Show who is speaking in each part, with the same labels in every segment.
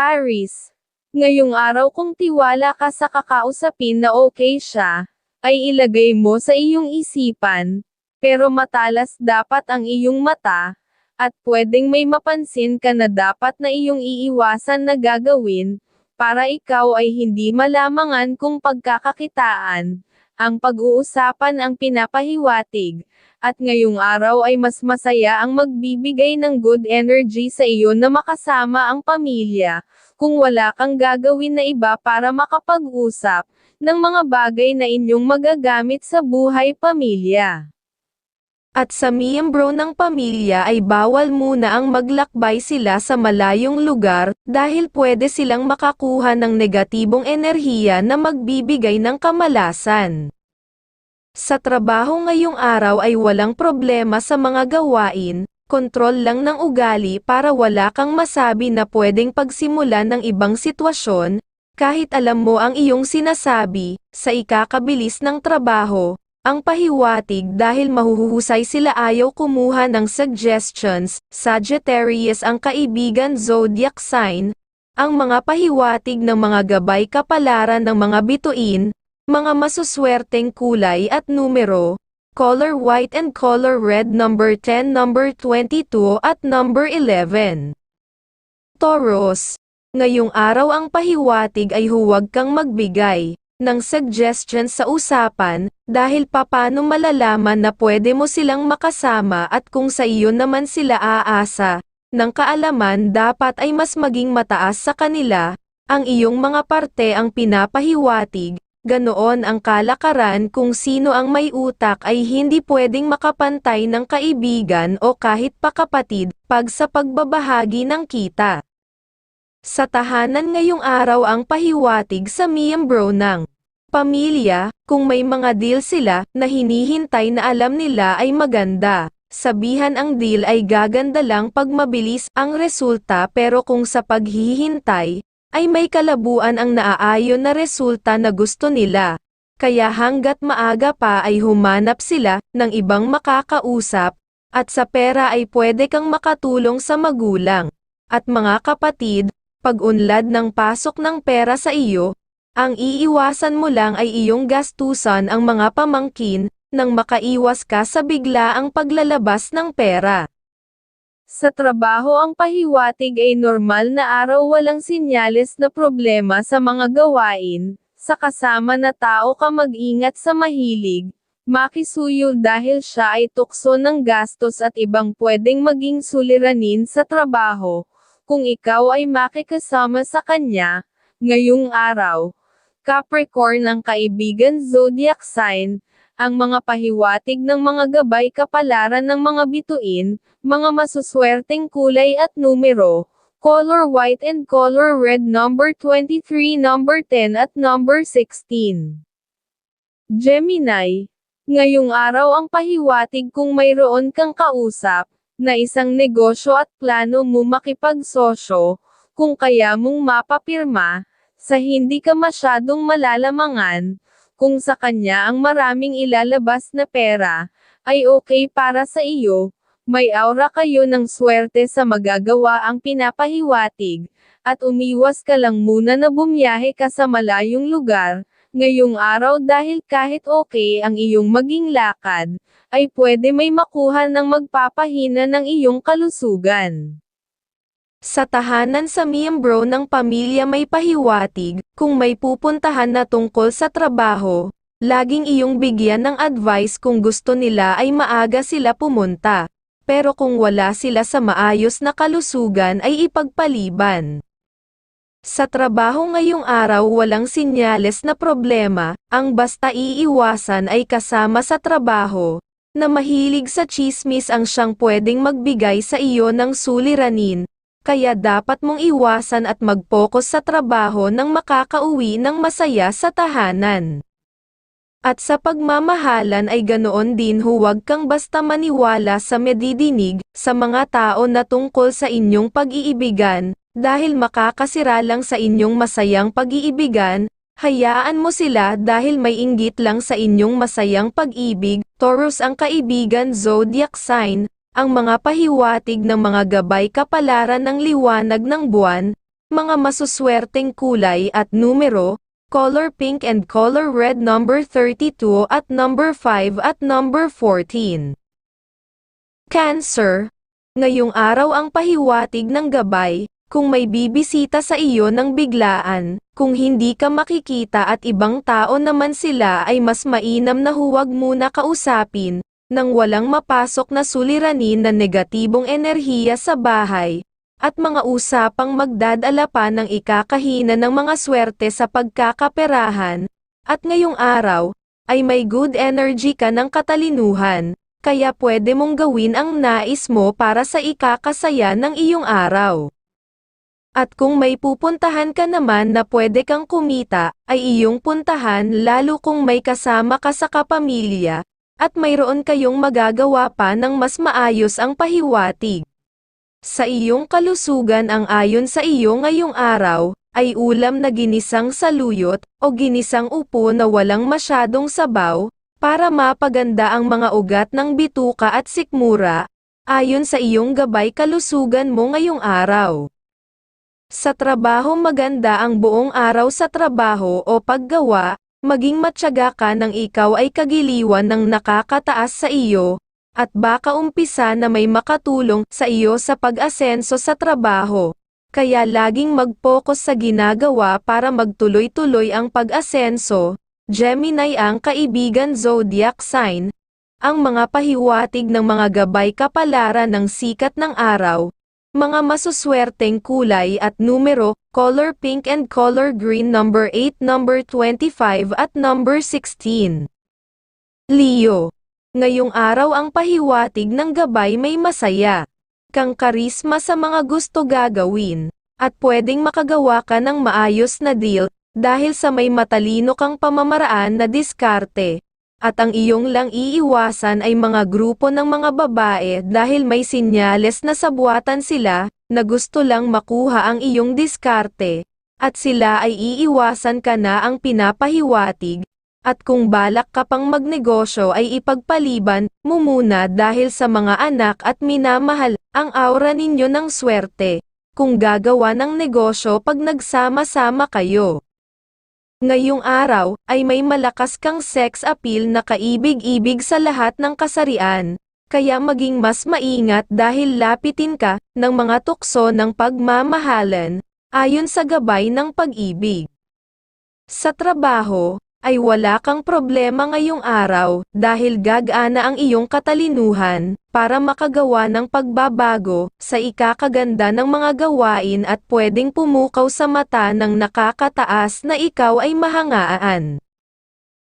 Speaker 1: Aris. Ngayong araw kung tiwala ka sa kakausapin na okay siya, ay ilagay mo sa iyong isipan, pero matalas dapat ang iyong mata, at pwedeng may mapansin ka na dapat na iyong iiwasan na gagawin, para ikaw ay hindi malamangan kung pagkakakitaan, ang pag-uusapan ang pinapahiwatig, at ngayong araw ay mas masaya ang magbibigay ng good energy sa iyo na makasama ang pamilya, kung wala kang gagawin na iba para makapag-usap, ng mga bagay na inyong magagamit sa buhay pamilya.
Speaker 2: At sa miyembro ng pamilya ay bawal muna ang maglakbay sila sa malayong lugar, dahil pwede silang makakuha ng negatibong enerhiya na magbibigay ng kamalasan. Sa trabaho ngayong araw ay walang problema sa mga gawain, kontrol lang ng ugali para wala kang masabi na pwedeng pagsimulan ng ibang sitwasyon, kahit alam mo ang iyong sinasabi, sa ikakabilis ng trabaho, ang pahiwatig dahil mahuhusay sila ayaw kumuha ng suggestions, Sagittarius ang kaibigan zodiac sign, ang mga pahiwatig ng mga gabay kapalaran ng mga bituin, mga masuswerteng kulay at numero, color white and color red number 10 number 22 at number 11. Taurus, ngayong araw ang pahiwatig ay huwag kang magbigay ng suggestions sa usapan, dahil papano malalaman na pwede mo silang makasama at kung sa iyo naman sila aasa, ng kaalaman dapat ay mas maging mataas sa kanila, ang iyong mga parte ang pinapahiwatig, ganoon ang kalakaran kung sino ang may utak ay hindi pwedeng makapantay ng kaibigan o kahit pakapatid, pag sa pagbabahagi ng kita. Sa tahanan ngayong araw ang pahiwatig sa miyembro ng pamilya, kung may mga deal sila na hinihintay na alam nila ay maganda. Sabihan ang deal ay gaganda lang pag mabilis ang resulta pero kung sa paghihintay, ay may kalabuan ang naaayon na resulta na gusto nila. Kaya hanggat maaga pa ay humanap sila ng ibang makakausap, at sa pera ay pwede kang makatulong sa magulang. At mga kapatid, pag-unlad ng pasok ng pera sa iyo, ang iiwasan mo lang ay iyong gastusan ang mga pamangkin, nang makaiwas ka sa biglaang paglalabas ng pera.
Speaker 1: Sa trabaho ang pahiwatig ay normal na araw walang sinyales na problema sa mga gawain, sa kasama na tao ka mag-ingat sa mahilig, makisuyo dahil siya ay tukso ng gastos at ibang pwedeng maging suliranin sa trabaho, kung ikaw ay makikasama sa kanya, ngayong araw. Capricorn ang kaibigan zodiac sign, ang mga pahiwatig ng mga gabay kapalaran ng mga bituin, mga masuswerteng kulay at numero, color white and color red number 23 number 10 at number 16. Gemini. Ngayong araw ang pahiwatig kung mayroon kang kausap, na isang negosyo at plano mo makipagsosyo, kung kaya mong mapapirma, sa hindi ka masyadong malalamangan, kung sa kanya ang maraming ilalabas na pera, ay okay para sa iyo, may aura kayo ng swerte sa magagawa ang pinapahiwatig, at umiwas ka lang muna na bumiyahe ka sa malayong lugar, ngayong araw dahil kahit okay ang iyong maging lakad, ay pwede may makuha ng magpapahina ng iyong kalusugan.
Speaker 2: Sa tahanan sa miyembro ng pamilya may pahiwatig, kung may pupuntahan na tungkol sa trabaho, laging iyong bigyan ng advice kung gusto nila ay maaga sila pumunta. Pero kung wala sila sa maayos na kalusugan ay ipagpaliban. Sa trabaho ngayong araw walang sinyales na problema, ang basta iiwasan ay kasama sa trabaho, na mahilig sa chismis ang siyang pwedeng magbigay sa iyo ng suliranin, kaya dapat mong iwasan at mag-focus sa trabaho nang makakauwi ng masaya sa tahanan. At sa pagmamahalan ay ganoon din huwag kang basta maniwala sa medidinig, sa mga tao na tungkol sa inyong pag-iibigan, dahil makakasira lang sa inyong masayang pag-iibigan, hayaan mo sila dahil may inggit lang sa inyong masayang pag-ibig, Taurus ang kaibigan zodiac sign, ang mga pahiwatig ng mga gabay kapalaran ng liwanag ng buwan, mga masuswerteng kulay at numero, color pink and color red number 32 at number 5 at number 14. Cancer, ngayong araw ang pahiwatig ng gabay, kung may bibisita sa iyo ng biglaan, kung hindi ka makikita at ibang tao naman sila ay mas mainam na huwag muna kausapin, nang walang mapasok na suliranin na negatibong enerhiya sa bahay, at mga usapang magdadala pa ng ikakahina ng mga swerte sa pagkakaperahan, at ngayong araw, ay may good energy ka ng katalinuhan, kaya pwede mong gawin ang nais mo para sa ikakasaya ng iyong araw. At kung may pupuntahan ka naman na pwede kang kumita, ay iyong puntahan lalo kung may kasama ka sa kapamilya, at mayroon kayong magagawa pa ng mas maayos ang pahiwatig. Sa iyong kalusugan ang ayon sa iyo ngayong araw, ay ulam na ginisang saluyot, o ginisang upo na walang masyadong sabaw, para mapaganda ang mga ugat ng bituka at sikmura, ayon sa iyong gabay kalusugan mo ngayong araw. Sa trabaho maganda ang buong araw sa trabaho o paggawa, maging matyaga ka nang ikaw ay kagiliwan ng nakakataas sa iyo, at baka umpisa na may makatulong sa iyo sa pag-asenso sa trabaho. Kaya laging mag-focus sa ginagawa para magtuloy-tuloy ang pag-asenso. Gemini ang kaibigan zodiac sign, ang mga pahiwatig ng mga gabay kapalaran ng sikat ng araw, mga masuswerteng kulay at numero, color pink and color green number 8, number 25 at number 16. Leo. Ngayong araw ang pahiwatig ng gabay may masaya. Kang karisma sa mga gusto gagawin. At pwedeng makagawa ka ng maayos na deal, dahil sa may matalino kang pamamaraan na diskarte. At ang iyong lang iiwasan ay mga grupo ng mga babae dahil may sinyales na sabuatan sila, na gusto lang makuha ang iyong diskarte, at sila ay iiwasan ka na ang pinapahiwatig, at kung balak ka pang magnegosyo ay ipagpaliban mo muna dahil sa mga anak at minamahal, ang aura ninyo ng swerte, kung gagawa ng negosyo pag nagsama-sama kayo. Ngayong araw, ay may malakas kang sex appeal na kaibig-ibig sa lahat ng kasarian, kaya maging mas maingat dahil lapitin ka ng mga tukso ng pagmamahalan, ayon sa gabay ng pag-ibig. Sa trabaho, ay wala kang problema ngayong araw dahil gagana ang iyong katalinuhan para makagawa ng pagbabago sa ikakaganda ng mga gawain at pwedeng pumukaw sa mata ng nakakataas na ikaw ay mahangaan.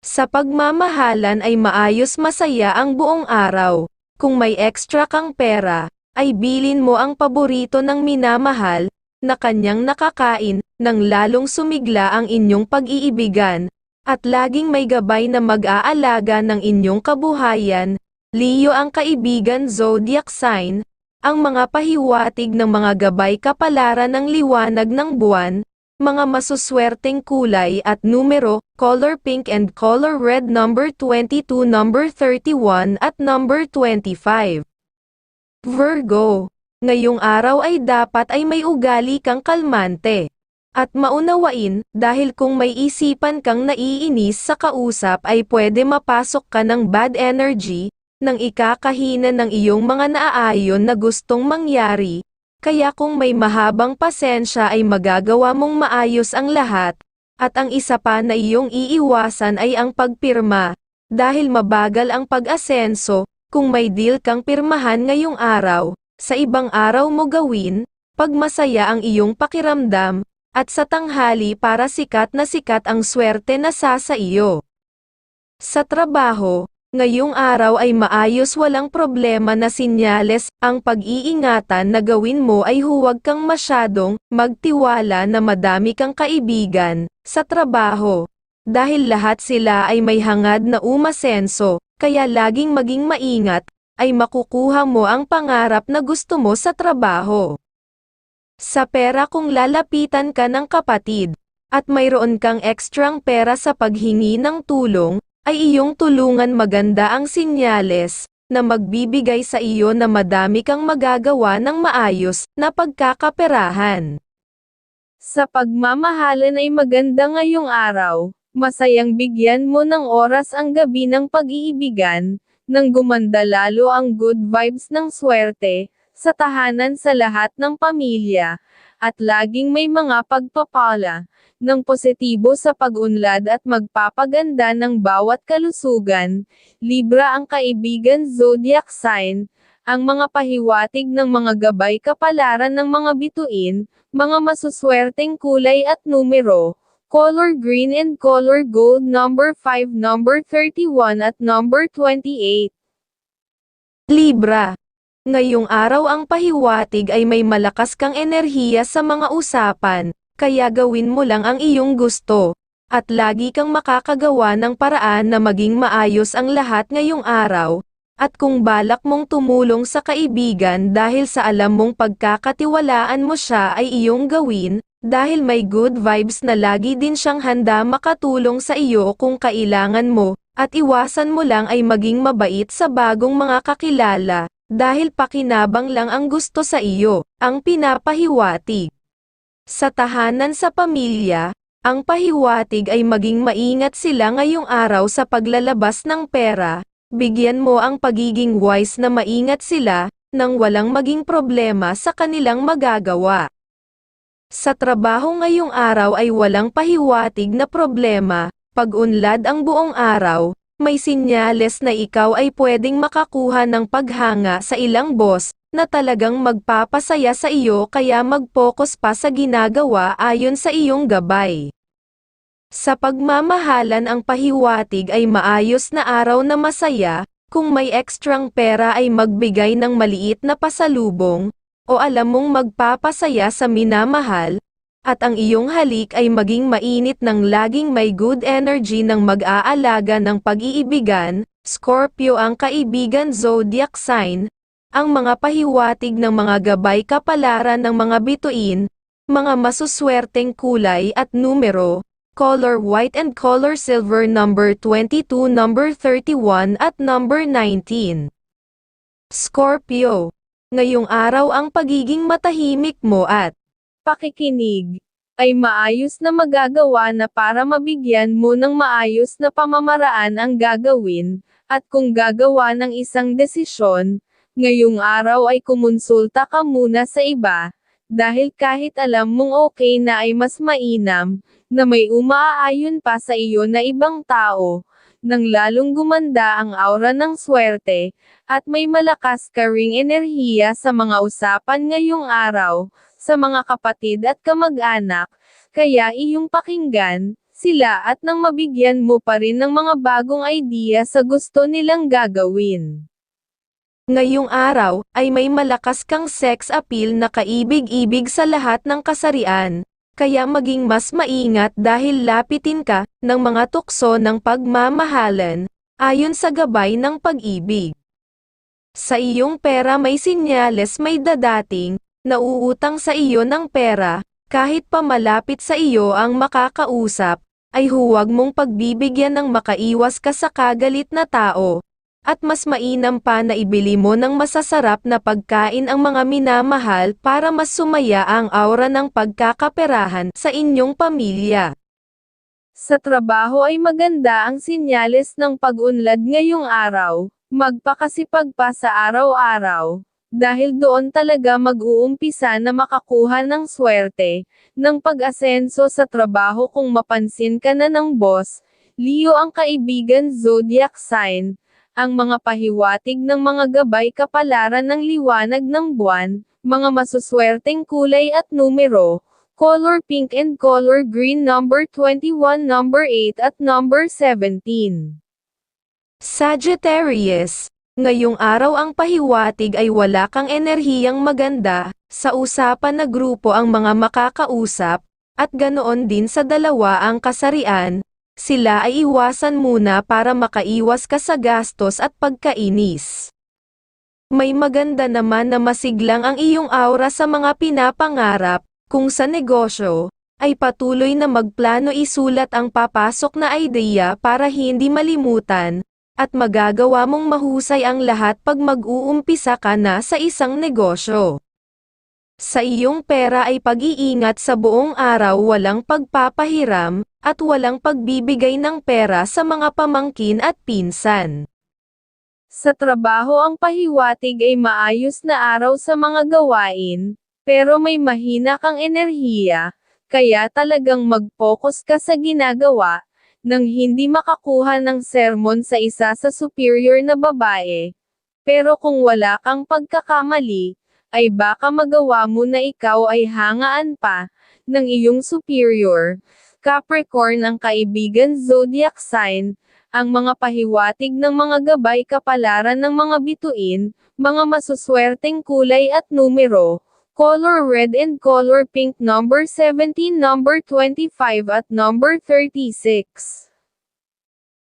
Speaker 2: Sa pagmamahalan ay maayos masaya ang buong araw. Kung may extra kang pera, ay bilin mo ang paborito ng minamahal na kanyang nakakain nang lalong sumigla ang inyong pag-iibigan at laging may gabay na mag-aalaga ng inyong kabuhayan, Leo ang kaibigan zodiac sign, ang mga pahiwatig ng mga gabay kapalaran ng liwanag ng buwan, mga masuswerteng kulay at numero, color pink and color red number 22 number 31 at number 25. Virgo, ngayong araw ay dapat ay may ugali kang kalmante. At maunawain, dahil kung may isipan kang naiinis sa kausap ay pwede mapasok ka ng bad energy, nang ikakahina ng iyong mga naaayon na gustong mangyari, kaya kung may mahabang pasensya ay magagawa mong maayos ang lahat, at ang isa pa na iyong iiwasan ay ang pagpirma, dahil mabagal ang pag-asenso, kung may deal kang pirmahan ngayong araw, sa ibang araw mo gawin, pag masaya ang iyong pakiramdam, at sa tanghali para sikat na sikat ang swerte na sa sa iyo. Sa trabaho, ngayong araw ay maayos walang problema na sinyales, ang pag-iingatan na gawin mo ay huwag kang masyadong magtiwala na madami kang kaibigan sa trabaho. Dahil lahat sila ay may hangad na umasenso, kaya laging maging maingat, ay makukuha mo ang pangarap na gusto mo sa trabaho. Sa pera kung lalapitan ka ng kapatid, at mayroon kang ekstrang pera sa paghingi ng tulong, ay iyong tulungan maganda ang sinyales, na magbibigay sa iyo na madami kang magagawa ng maayos na pagkakaperahan.
Speaker 1: Sa pagmamahalan ay maganda ngayong araw, masayang bigyan mo ng oras ang gabi ng pag-iibigan, nang gumanda lalo ang good vibes ng swerte, sa tahanan sa lahat ng pamilya, at laging may mga pagpapala, ng positibo sa pag-unlad at magpapaganda ng bawat kalusugan, Libra ang kaibigan zodiac sign, ang mga pahiwatig ng mga gabay kapalaran ng mga bituin, mga masuswerteng kulay at numero, color green and color gold number 5 number 31 at number 28.
Speaker 2: Libra. Ngayong araw ang pahiwatig ay may malakas kang enerhiya sa mga usapan, kaya gawin mo lang ang iyong gusto. At lagi kang makakagawa ng paraan na maging maayos ang lahat ngayong araw. At kung balak mong tumulong sa kaibigan dahil sa alam mong pagkakatiwalaan mo siya ay iyong gawin, dahil may good vibes na lagi din siyang handa makatulong sa iyo kung kailangan mo, at iwasan mo lang ay maging mabait sa bagong mga kakilala, dahil pakinabang lang ang gusto sa iyo, ang pinapahiwatig. Sa tahanan sa pamilya, ang pahiwatig ay maging maingat sila ngayong araw sa paglalabas ng pera, bigyan mo ang pagiging wise na maingat sila, nang walang maging problema sa kanilang magagawa. Sa trabaho ngayong araw ay walang pahiwatig na problema, pag-unlad ang buong araw, may sinyales na ikaw ay pwedeng makakuha ng paghanga sa ilang boss, na talagang magpapasaya sa iyo kaya mag-focus pa sa ginagawa ayon sa iyong gabay. Sa pagmamahalan ang pahiwatig ay maayos na araw na masaya, kung may ekstrang pera ay magbigay ng maliit na pasalubong, o alam mong magpapasaya sa minamahal, at ang iyong halik ay maging mainit ng laging may good energy ng mag-aalaga ng pag-iibigan, Scorpio ang kaibigan zodiac sign, ang mga pahiwatig ng mga gabay kapalaran ng mga bituin, mga masuswerteng kulay at numero, color white and color silver number 22 number 31 at number 19. Scorpio. Ngayong araw ang pagiging matahimik mo at
Speaker 1: Pakikinig ay maayos na magagawa na para mabigyan mo ng maayos na pamamaraan ang gagawin, at kung gagawa ng isang desisyon, ngayong araw ay kumonsulta ka muna sa iba, dahil kahit alam mong okay na ay mas mainam, na may umaayon pa sa iyo na ibang tao, nang lalong gumanda ang aura ng swerte, at may malakas ka ring enerhiya sa mga usapan ngayong araw, sa mga kapatid at kamag-anak, kaya iyong pakinggan, sila at nang mabigyan mo pa rin ng mga bagong idea sa gusto nilang gagawin.
Speaker 2: ngayong araw ay may malakas kang sex appeal na kaibig-ibig sa lahat ng kasarian, kaya maging mas maingat dahil lapitin ka ng mga tukso ng pagmamahalan, ayon sa gabay ng pag-ibig. Sa iyong pera may sinyales may dadating, nauutang sa iyo ng pera, kahit pa malapit sa iyo ang makakausap, ay huwag mong pagbibigyan ng makaiwas ka sa kagalit na tao. At mas mainam pa na ibili mo ng masasarap na pagkain ang mga minamahal para mas sumaya ang aura ng pagkakaperahan sa inyong pamilya.
Speaker 1: Sa trabaho ay maganda ang sinyales ng pag-unlad ngayong araw, magpakasipag pa sa araw-araw, dahil doon talaga mag-uumpisa na makakuha ng swerte, ng pag-asenso sa trabaho kung mapansin ka na ng boss, Leo ang kaibigan zodiac sign, ang mga pahiwatig ng mga gabay kapalaran ng liwanag ng buwan, mga masuswerteng kulay at numero, color pink and color green number 21 number 8 at number 17.
Speaker 2: Sagittarius, ngayong araw ang pahiwatig ay wala kang enerhiyang maganda, sa usapan na grupo ang mga makakausap, at ganoon din sa dalawa ang kasarian, sila ay iwasan muna para makaiwas ka sa gastos at pagkainis. May maganda naman na masiglang ang iyong aura sa mga pinapangarap, kung sa negosyo, ay patuloy na magplano isulat ang papasok na ideya para hindi malimutan, at magagawa mong mahusay ang lahat pag mag-uumpisa ka na sa isang negosyo. Sa iyong pera ay pag-iingat sa buong araw walang pagpapahiram, at walang pagbibigay ng pera sa mga pamangkin at pinsan.
Speaker 1: Sa trabaho ang pahiwatig ay maayos na araw sa mga gawain, pero may mahina kang enerhiya, kaya talagang mag-focus ka sa ginagawa, nang hindi makakuha ng sermon sa isa sa superior na babae. Pero kung wala kang pagkakamali, ay baka magawa mo na ikaw ay hangaan pa, ng iyong superior. Capricorn ang kaibigan zodiac sign, ang mga pahiwatig ng mga gabay kapalaran ng mga bituin, mga masuswerteng kulay at numero, color red and color pink number 17 number 25 at number 36.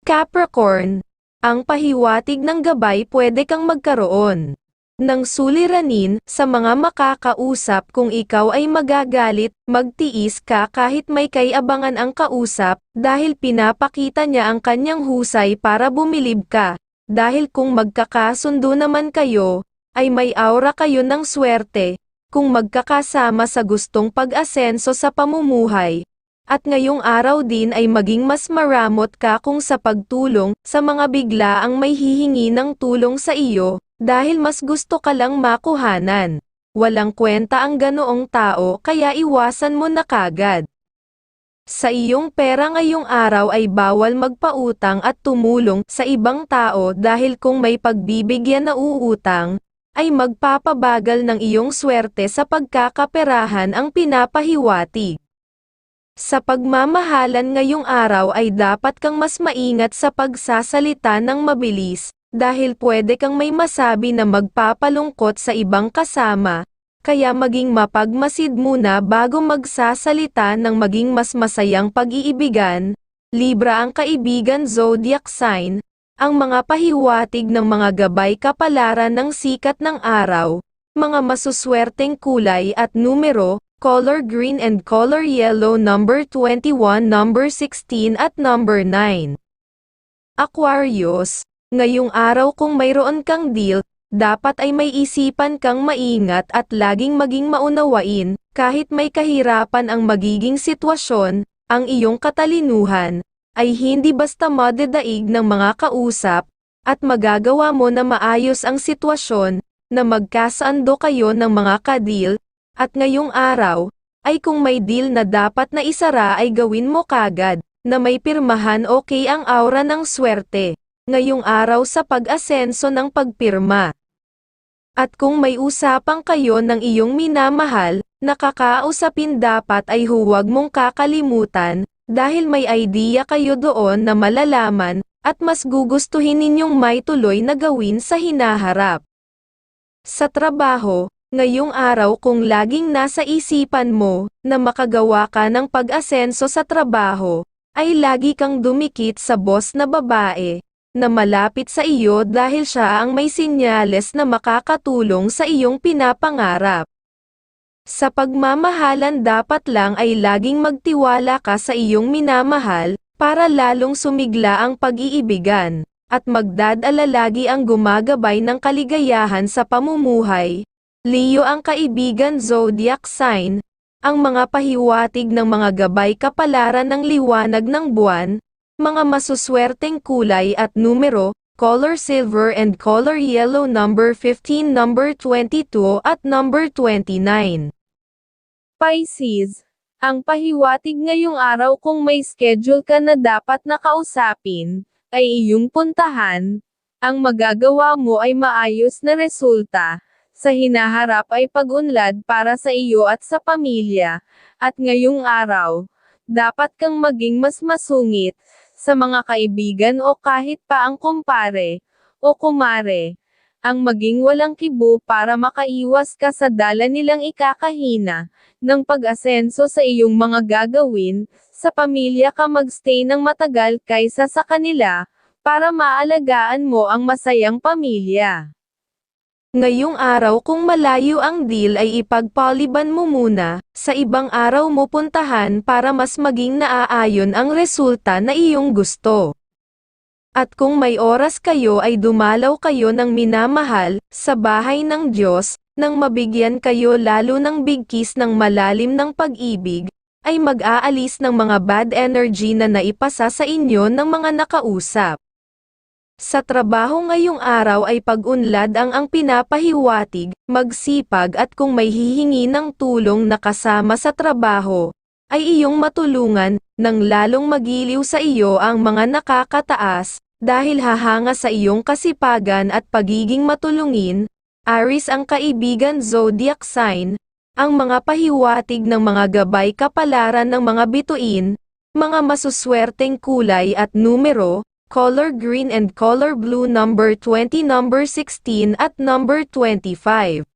Speaker 2: Capricorn, ang pahiwatig ng gabay pwede kang magkaroon ng suliranin sa mga makakausap kung ikaw ay magagalit, magtiis ka kahit may kaiabangan ang kausap, dahil pinapakita niya ang kanyang husay para bumilib ka. Dahil kung magkakasundo naman kayo, ay may aura kayo ng swerte, kung magkakasama sa gustong pag-asenso sa pamumuhay. At ngayong araw din ay maging mas maramot ka kung sa pagtulong sa mga bigla ang may hihingi ng tulong sa iyo, dahil mas gusto ka lang makuhanan. Walang kwenta ang ganoong tao kaya iwasan mo na kagad. Sa iyong pera ngayong araw ay bawal magpautang at tumulong sa ibang tao dahil kung may pagbibigyan na uutang, ay magpapabagal ng iyong swerte sa pagkakaperahan ang pinapahiwatig. Sa pagmamahalan ngayong araw ay dapat kang mas maingat sa pagsasalita ng mabilis, dahil pwede kang may masabi na magpapalungkot sa ibang kasama, kaya maging mapagmasid muna bago magsasalita ng maging mas masayang pag-iibigan. Libra ang kaibigan zodiac sign, ang mga pahiwatig ng mga gabay kapalaran ng sikat ng araw, mga masuswerteng kulay at numero, color green and color yellow number 21 number 16 at number 9. Aquarius, ngayong araw kung mayroon kang deal, dapat ay may isipan kang maingat at laging maging maunawain, kahit may kahirapan ang magiging sitwasyon, ang iyong katalinuhan, ay hindi basta madedaig ng mga kausap, at magagawa mo na maayos ang sitwasyon, na magkasando kayo ng mga kadil, at ngayong araw, ay kung may deal na dapat na isara ay gawin mo kagad, na may pirmahan okay ang aura ng swerte, ngayong araw sa pag-asenso ng pagpirma. At kung may usapang kayo ng iyong minamahal, nakakausapin dapat ay huwag mong kakalimutan, dahil may idea kayo doon na malalaman, at mas gugustuhin ninyong may tuloy na gawin sa hinaharap. Sa trabaho, ngayong araw kung laging nasa isipan mo, na makagawa ka ng pag-asenso sa trabaho, ay lagi kang dumikit sa boss na babae, na malapit sa iyo dahil siya ang may sinyales na makakatulong sa iyong pinapangarap. Sa pagmamahalan dapat lang ay laging magtiwala ka sa iyong minamahal, para lalong sumigla ang pag-iibigan, at magdadala lagi ang gumagabay ng kaligayahan sa pamumuhay. Leo ang kaibigan zodiac sign, ang mga pahiwatig ng mga gabay kapalaran ng liwanag ng buwan, mga masuswerteng kulay at numero, color silver and color yellow number 15 number 22 at number 29.
Speaker 1: Pisces, ang pahiwatig ngayong araw kung may schedule ka na dapat nakausapin, ay iyong puntahan, ang magagawa mo ay maayos na resulta, sa hinaharap ay pag-unlad para sa iyo at sa pamilya, at ngayong araw, dapat kang maging mas masungit, sa mga kaibigan o kahit pa ang kumpare, o kumare, ang maging walang kibo para makaiwas ka sa dala nilang ikakahina, ng pag-asenso sa iyong mga gagawin, sa pamilya ka magstay ng matagal kaysa sa kanila, para maalagaan mo ang masayang pamilya.
Speaker 2: Ngayong araw kung malayo ang deal ay ipagpaliban mo muna, sa ibang araw mo puntahan para mas maging naaayon ang resulta na iyong gusto. At kung may oras kayo ay dumalaw kayo ng minamahal, sa bahay ng Diyos, nang mabigyan kayo lalo ng bigkis ng malalim ng pag-ibig, ay mag-aalis ng mga bad energy na naipasa sa inyo ng mga nakausap. Sa trabaho ngayong araw ay pag-unlad ang ang pinapahiwatig, magsipag at kung may hihingi ng tulong na kasama sa trabaho, ay iyong matulungan, nang lalong magiliw sa iyo ang mga nakakataas, dahil hahanga sa iyong kasipagan at pagiging matulungin, Aris ang kaibigan zodiac sign, ang mga pahiwatig ng mga gabay kapalaran ng mga bituin, mga masuswerteng kulay at numero, color green and color blue number 20 number 16 at number 25.